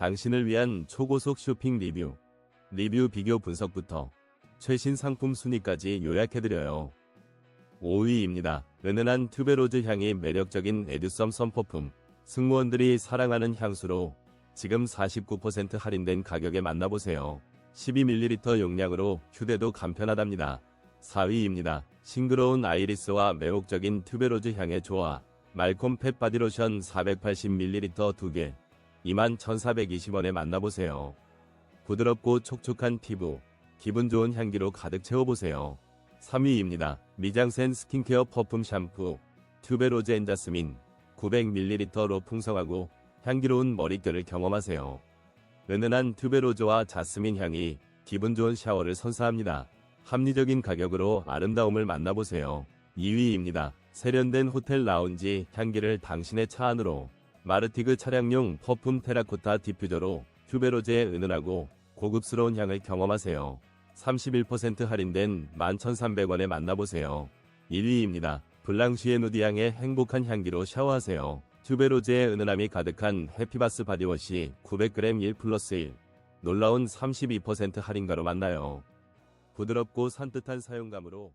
당신을 위한 초고속 쇼핑 리뷰, 리뷰 비교 분석부터 최신 상품 순위까지 요약해드려요. 5위입니다. 은은한 튜베로즈 향이 매력적인 에듀썸 선퍼품. 승무원들이 사랑하는 향수로 지금 49% 할인된 가격에 만나보세요. 12ml 용량으로 휴대도 간편하답니다. 4위입니다. 싱그러운 아이리스와 매혹적인 튜베로즈 향의 조화. 말콤 펫 바디로션 480ml 2개. 21,420원에 만나보세요. 부드럽고 촉촉한 피부, 기분 좋은 향기로 가득 채워보세요. 3위입니다. 미장센 스킨케어 퍼퓸 샴푸, 튜베로즈 앤 자스민, 900ml로 풍성하고 향기로운 머릿결을 경험하세요. 은은한 튜베로즈와 자스민 향이 기분 좋은 샤워를 선사합니다. 합리적인 가격으로 아름다움을 만나보세요. 2위입니다. 세련된 호텔 라운지 향기를 당신의 차 안으로 마르티그 차량용 퍼퓸 테라코타 디퓨저로 튜베로즈의 은은하고 고급스러운 향을 경험하세요. 31% 할인된 11,300원에 만나보세요. 1위입니다. 블랑쉬의 누디향의 행복한 향기로 샤워하세요. 튜베로즈의 은은함이 가득한 해피바스 바디워시 900g 1 플러스 1. 놀라운 32% 할인가로 만나요. 부드럽고 산뜻한 사용감으로